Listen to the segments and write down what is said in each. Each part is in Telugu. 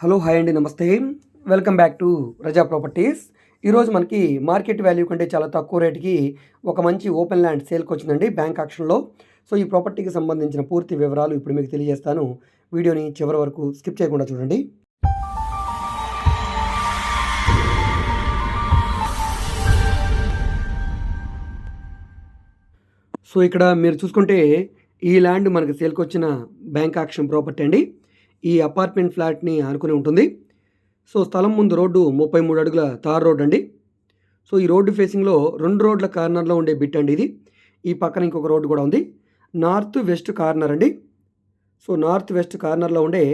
హలో హాయ్ అండి నమస్తే. Welcome back to Raza properties. ఈరోజు మనకి మార్కెట్ వాల్యూ కంటే చాలా తక్కువ రేటుకి ఒక మంచి ఓపెన్ ల్యాండ్ సేల్కి వచ్చిందండి బ్యాంక్ ఆక్షన్లో. సో ఈ ప్రాపర్టీకి సంబంధించిన పూర్తి వివరాలు ఇప్పుడు మీకు తెలియజేస్తాను. వీడియోని చివరి వరకు స్కిప్ చేయకుండా చూడండి. సో ఇక్కడ మీరు చూసుకుంటే ఈ ల్యాండ్ మనకి సేల్కి వచ్చిన బ్యాంక్ ఆక్షన్ ప్రాపర్టీ అండి. ఈ అపార్ట్మెంట్ ఫ్లాట్ని ఆనుకుని ఉంటుంది. సో స్థలం ముందు రోడ్డు ముప్పై మూడు అడుగుల తార్ రోడ్ అండి. సో ఈ రోడ్డు ఫేసింగ్లో రెండు రోడ్ల కార్నర్లో ఉండే బిట్ అండి ఇది. ఈ పక్కన ఇంకొక రోడ్డు కూడా ఉంది. నార్త్ వెస్ట్ కార్నర్ అండి. సో నార్త్ వెస్ట్ కార్నర్లో ఉండే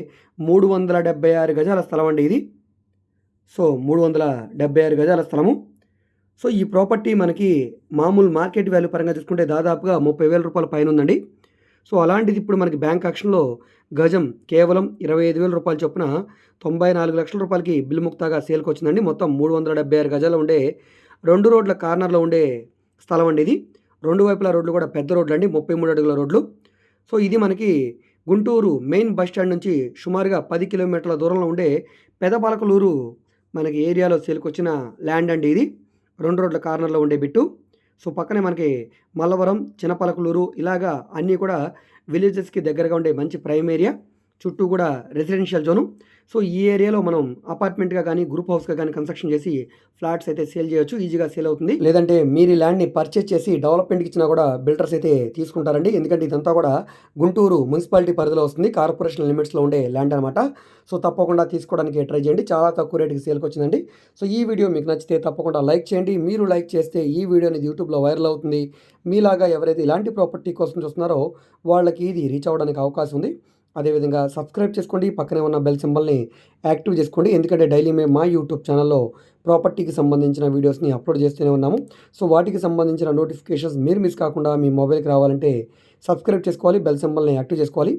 మూడు వందల డెబ్బై ఆరు గజాల స్థలం అండి ఇది. సో మూడు వందల డెబ్బై ఆరు గజాల స్థలము. సో ఈ ప్రాపర్టీ మనకి మామూలు మార్కెట్ వాల్యూ పరంగా చూసుకుంటే దాదాపుగా ముప్పై వేల రూపాయల పైన ఉందండి. సో అలాంటిది ఇప్పుడు మనకి బ్యాంక్ ఆక్షన్లో గజం కేవలం ఇరవై ఐదు వేల రూపాయల చొప్పున తొంభై నాలుగు లక్షల రూపాయలకి బిల్లు ముక్తాగా సేల్కి వచ్చిందండి. మొత్తం మూడు వందల డెబ్బై ఆరు గజాలు ఉండే రెండు రోడ్ల కార్నర్లో ఉండే స్థలం అండి ఇది. రెండు వైపుల రోడ్లు కూడా పెద్ద రోడ్లు అండి ముప్పై మూడు అడుగుల రోడ్లు. సో ఇది మనకి గుంటూరు మెయిన్ బస్ స్టాండ్ నుంచి సుమారుగా పది కిలోమీటర్ల దూరంలో ఉండే పెదపాలకలూరు మనకి ఏరియాలో సేల్కొచ్చిన ల్యాండ్ అండి ఇది. రెండు రోడ్ల కార్నర్లో ఉండే బిట్టు. సో పక్కనే మనకి మల్లవరం చిన్నపలకలూరు ఇలాగా అన్నీ కూడా విలేజెస్కి దగ్గరగా ఉండే మంచి ప్రైమ్ ఏరియా చుట్టూ కూడా రెసిడెన్షియల్ జోను సో ఈ ఏరియాలో మనం అపార్ట్మెంట్గా కానీ గ్రూప్ హౌస్గా కానీ కన్స్ట్రక్షన్ చేసి ఫ్లాట్స్ అయితే సేల్ చేయొచ్చు ఈజీగా సేల్ అవుతుంది. లేదంటే మీరు ఈ ల్యాండ్ని పర్చేస్ చేసి డెవలప్మెంట్కి ఇచ్చినా కూడా బిల్డర్స్ అయితే తీసుకుంటారండి. ఎందుకంటే ఇదంతా కూడా గుంటూరు మున్సిపాలిటీ పరిధిలో వస్తుంది. కార్పొరేషన్ లిమిట్స్లో ఉండే ల్యాండ్ అనమాట సో తప్పకుండా తీసుకోవడానికి ట్రై చేయండి. చాలా తక్కువ రేటుకి సేల్కి వచ్చిందండి. సో ఈ వీడియో మీకు నచ్చితే తప్పకుండా లైక్ చేయండి. మీరు లైక్ చేస్తే ఈ వీడియో అనేది యూట్యూబ్లో వైరల్ అవుతుంది. మీలాగా ఎవరైతే ఇలాంటి ప్రాపర్టీ కోసం చూస్తున్నారో వాళ్ళకి ఇది రీచ్ అవ్వడానికి అవకాశం ఉంది. అదేవిధంగా సబ్స్క్రైబ్ చేసుకోండి. పక్కనే ఉన్న బెల్ సింబల్ని యాక్టివ్ చేసుకోండి. ఎందుకంటే డైలీ మేము మా యూట్యూబ్ ఛానల్లో ప్రాపర్టీకి సంబంధించిన వీడియోస్ని అప్లోడ్ చేస్తూనే ఉన్నాము. సో వాటికి సంబంధించిన నోటిఫికేషన్స్ మీరు మిస్ కాకుండా మీ మొబైల్కి రావాలంటే సబ్స్క్రైబ్ చేసుకోవాలి బెల్ సింబల్ని యాక్టివ్ చేసుకోవాలి.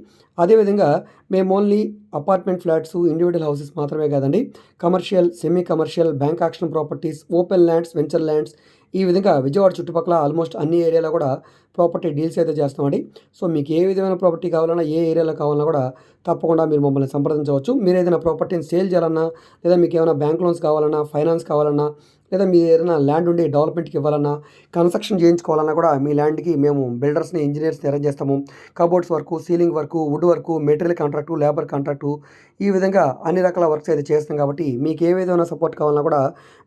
అదేవిధంగా మేము only apartment flats individual houses మాత్రమే కాదండి commercial semi commercial bank auction properties open lands venture lands ఈ విధంగా విజయవాడ చుట్టుపక్కల ఆల్మోస్ట్ అన్ని ఏరియాలో కూడా ప్రాపర్టీ డీల్స్ అయితే చేస్తామండి. సో మీకు ఏ విధమైన ప్రాపర్టీ కావాలన్నా ఏ ఏరియాలో కావాలన్నా కూడా తప్పకుండా మీరు మమ్మల్ని సంప్రదించవచ్చు. మీరు ఏదైనా ప్రాపర్టీ ప్రాపర్టీని సేల్ చేయాలన్నా లేదా మీకు ఏమైనా బ్యాంక్ లోన్స్ కావాలన్నా ఫైనాన్స్ కావాలన్నా లేదా మీరు ఏదైనా ల్యాండ్ ఉండి డెవలప్మెంట్కి ఇవ్వాలన్నా కన్స్ట్రక్షన్ చేయించుకోవాలన్నా కూడా మీ ల్యాండ్కి మేము బిల్డర్స్ని ఇంజనీర్స్ని అరేంజ్ చేస్తాము. Cupboards work ceiling work wood work material contract labour contract ఈ విధంగా అన్ని రకాల వర్క్స్ అయితే చేస్తాం కాబట్టి మీకు ఏ విధమైన సపోర్ట్ కావాలన్నా కూడా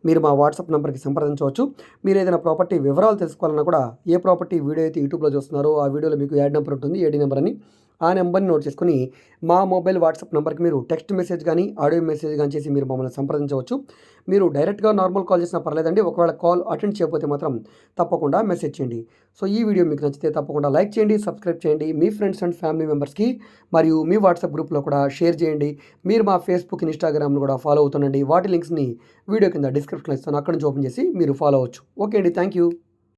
మీరు మా వాట్సాప్ నెంబర్కి సంప్రదించవచ్చు. మీరు ఏదైనా ప్రాపర్టీ వివరాలు తెలుసుకోవాలన్నా కూడా ఏ ప్రాపర్టీ వీడియో అయితే యూట్యూబ్లో చూస్తున్నారో ఆ వీడియోలో మీకు యాడ్ నెంబర్ ఉంటుంది ఏడీ నెంబర్ అని. ఆ నెంబర్ని నోట్ చేసుకుని మా మొబైల్ వాట్సాప్ నెంబర్కి మీరు టెక్స్ట్ మెసేజ్ కానీ ఆడియో మెసేజ్ కానీ చేసి మీరు మమ్మల్ని సంప్రదించవచ్చు. మీరు డైరెక్ట్గా నార్మల్ కాల్ చేసినా పర్లేదండి. ఒకవేళ కాల్ అటెండ్ చేయకపోతే మాత్రం తప్పకుండా మెసేజ్ చేయండి. సో ఈ వీడియో మీకు నచ్చితే తప్పకుండా లైక్ చేయండి సబ్స్క్రైబ్ చేయండి. మీ ఫ్రెండ్స్ అండ్ ఫ్యామిలీ మెంబర్స్కి మరియు మీ వాట్సాప్ గ్రూప్లో కూడా షేర్ చేయండి. మీరు మా ఫేస్బుక్ ఇన్స్టాగ్రామ్ను కూడా ఫాలో అవుతుండండి. వాటి లింక్స్ని వీడియో కింద డిస్క్రిప్షన్లో ఇస్తాను. అక్కడ నుంచి ఓపెన్ చేసి మీరు ఫాలో అవ్వచ్చు. ఓకే అండి. Thank you.